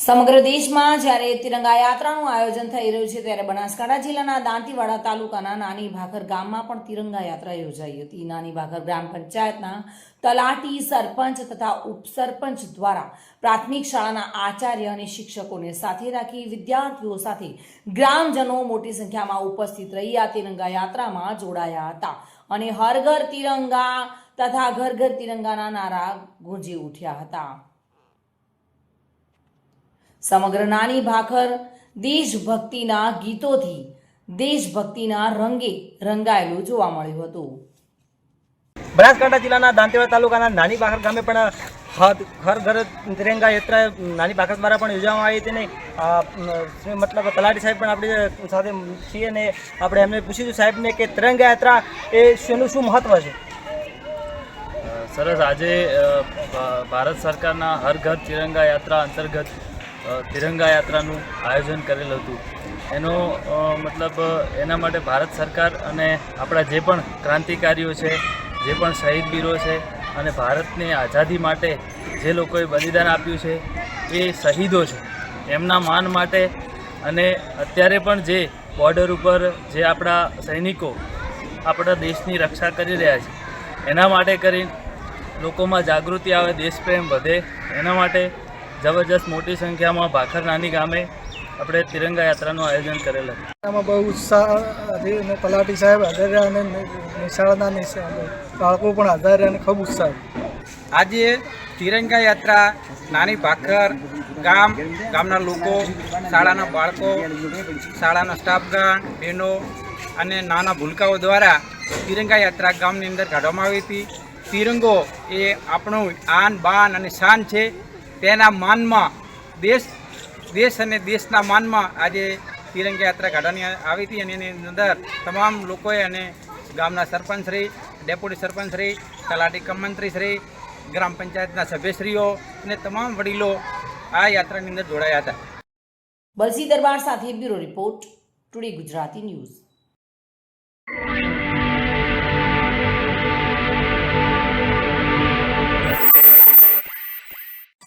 સમગ્ર દેશમાં જ્યારે તિરંગા યાત્રાનું આયોજન થઈ રહ્યું છે, ત્યારે બનાસકાંઠા જિલ્લાના દાંતીવાડા તાલુકાના નાની ભાખર ગામમાં પણ તિરંગા યાત્રા યોજાઈ હતી. નાની ભાખર ગ્રામ પંચાયતના તલાટી સરપંચ તથા ઉપસરપંચ દ્વારા પ્રાથમિક શાળાના આચાર્ય અને શિક્ષકોને સાથે રાખી વિદ્યાર્થીઓ સાથે ગ્રામજનો મોટી સંખ્યામાં ઉપસ્થિત રહી આ તિરંગા યાત્રામાં જોડાયા હતા અને હર ઘર તિરંગા તથા ઘર ઘર તિરંગાના નારા ગુંજી ઉઠ્યા હતા. સમગ્ર નાની ભાખર દેશભક્તિના ગીતોથી દેશભક્તિના રંગે રંગાયેલું જોવા મળ્યું હતું. બનાસકાંઠા જિલ્લાના દાંતેવાડા તાલુકાના નાની બાખર ગામે પણ હદ- હર ઘર તિરંગા યાત્રા નાની બાખર દ્વારા પણ યોજવામાં આવી હતી ને મતલબ તલાટી સાહેબ પણ આપણી સાથે છીએ ને આપણે એમને પૂછ્યું સાહેબને કે તિરંગા યાત્રા એ શેનું શું મહત્વ છે? સરસ. આજે ભારત સરકારના હર ઘર તિરંગા યાત્રા અંતર્ગત તિરંગા યાત્રાનું આયોજન કરેલ હતું. એનો મતલબ એના માટે ભારત સરકાર અને આપણા જે પણ ક્રાંતિકારીઓ છે, જે પણ શહીદ વીરો છે અને ભારતની આઝાદી માટે જે લોકોએ બલિદાન આપ્યું છે, એ શહીદો છે. એમના માન માટે અને અત્યારે પણ જે બોર્ડર ઉપર જે આપણા સૈનિકો આપણા દેશની રક્ષા કરી રહ્યા છે, એના માટે કરી લોકોમાં જાગૃતિ આવે, દેશપ્રેમ વધે, એના માટે જબરજસ્ત મોટી સંખ્યામાં ભાખર નાની ગામે આપણે તિરંગા યાત્રાનું આયોજન કરેલ. હતું આમાં બહુ ઉત્સાહ હતી અને તલાટી સાહેબ હાજર રહ્યા અને નિશાળના બાળકો પણ હાજર રહ્યા અને ખૂબ ઉત્સાહ. આજે તિરંગા યાત્રા નાની ભાખર ગામ ગામના લોકો શાળાના બાળકો શાળાના સ્ટાફગણ બહેનો અને નાના ભૂલકાઓ દ્વારા તિરંગા યાત્રા ગામની અંદર કાઢવામાં આવી હતી. તિરંગો એ આપણું આન બાન અને શાન છે. તેના માનમાં દેશ દેશ અને દેશના માનમાં આજે તિરંગા યાત્રા કાઢવાની આવી હતી અને એની અંદર તમામ લોકોએ અને ગામના સરપંચશ્રી, ડેપ્યુટી સરપંચશ્રી, તલાટી કમ મંત્રીશ્રી ગ્રામ પંચાયતના સભ્યશ્રીઓ અને તમામ વડીલો આ યાત્રાની અંદર જોડાયા હતા. બલસી દરબાર સાથે bureau report, today Gujarati news.